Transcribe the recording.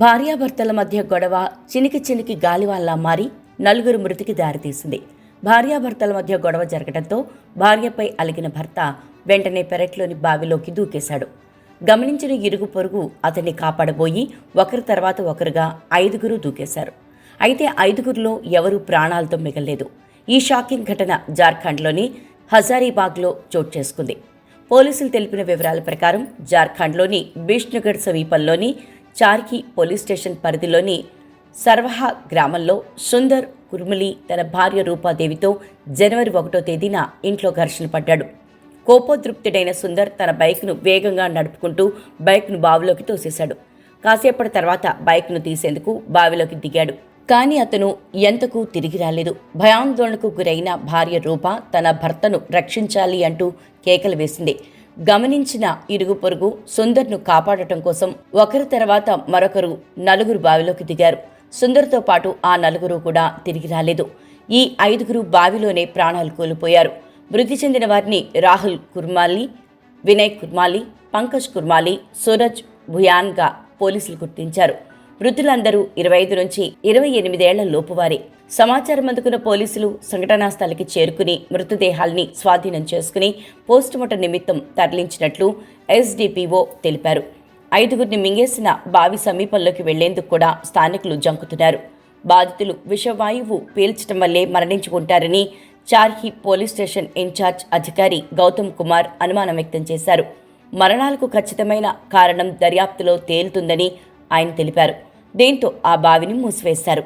భార్యాభర్తల మధ్య గొడవ చినికి చినికి గాలివాల్లా మారి నలుగురు మృతికి దారితీసింది. భార్యాభర్తల మధ్య గొడవ జరగడంతో భార్యపై అలిగిన భర్త వెంటనే పెరట్లోని బావిలోకి దూకేశాడు. గమనించిన ఇరుగు పొరుగు అతన్ని కాపాడబోయి ఒకరి తర్వాత ఒకరుగా ఐదుగురు దూకేశారు. అయితే ఐదుగురిలో ఎవరూ ప్రాణాలతో మిగలలేదు. ఈ షాకింగ్ ఘటన జార్ఖండ్లోని హజారీబాగ్లో చోటు చేసుకుంది. పోలీసులు తెలిపిన వివరాల ప్రకారం జార్ఖండ్లోని బిష్ణుగఢ్ సమీపంలోని చార్కి పోలీస్ స్టేషన్ పరిధిలోని సర్వహా గ్రామంలో సుందర్ కుర్ములి తన భార్య రూపాదేవితో జనవరి ఒకటో తేదీన ఇంట్లో ఘర్షణ పడ్డాడు. కోపోద్రుప్తుడైన సుందర్ తన బైక్ను వేగంగా నడుపుకుంటూ బైక్ను బావిలోకి తోసేశాడు. కాసేపటి తర్వాత బైక్ను తీసేందుకు బావిలోకి దిగాడు. కానీ అతను ఎంతకు తిరిగి రాలేదు. భయాందోళనకు గురైన భార్య రూప తన భర్తను రక్షించాలి అంటూ కేకలు వేసింది. గమనించిన ఇరుగు పొరుగు సుందర్ను కాపాడటం కోసం ఒకరి తర్వాత మరొకరు నలుగురు బావిలోకి దిగారు. సుందర్తో పాటు ఆ నలుగురు కూడా తిరిగి రాలేదు. ఈ ఐదుగురు బావిలోనే ప్రాణాలు కోల్పోయారు. మృతి చెందిన వారిని రాహుల్ కుర్మాలి వినయ్ కుర్మాలి పంకజ్ కుర్మాలి సూరజ్ భుయాన్గా పోలీసులు గుర్తించారు. మృతులందరూ ఇరవై ఐదు నుంచి ఇరవై ఎనిమిదేళ్ళ లోపువారే సమాచారం అందుకున్న పోలీసులు సంఘటనా స్థలికి చేరుకుని మృతదేహాల్ని స్వాధీనం చేసుకుని పోస్టుమార్టం నిమిత్తం తరలించినట్లు ఎస్డిపిఓ తెలిపారు. ఐదుగురిని మింగేసిన బావి సమీపంలోకి వెళ్ళేందుకు కూడా స్థానికులు జంకుతున్నారు. బాధితులు విషవాయువు పీల్చడం వల్లే మరణించుకుంటారని చార్హి పోలీస్ స్టేషన్ ఇన్ఛార్జ్ అధికారి గౌతమ్ కుమార్ అనుమానం వ్యక్తం చేశారు. మరణాలకు ఖచ్చితమైన కారణం దర్యాప్తులో తేలుతుందని ఆయన తెలిపారు. దీంతో ఆ బావిని మూసివేశారు.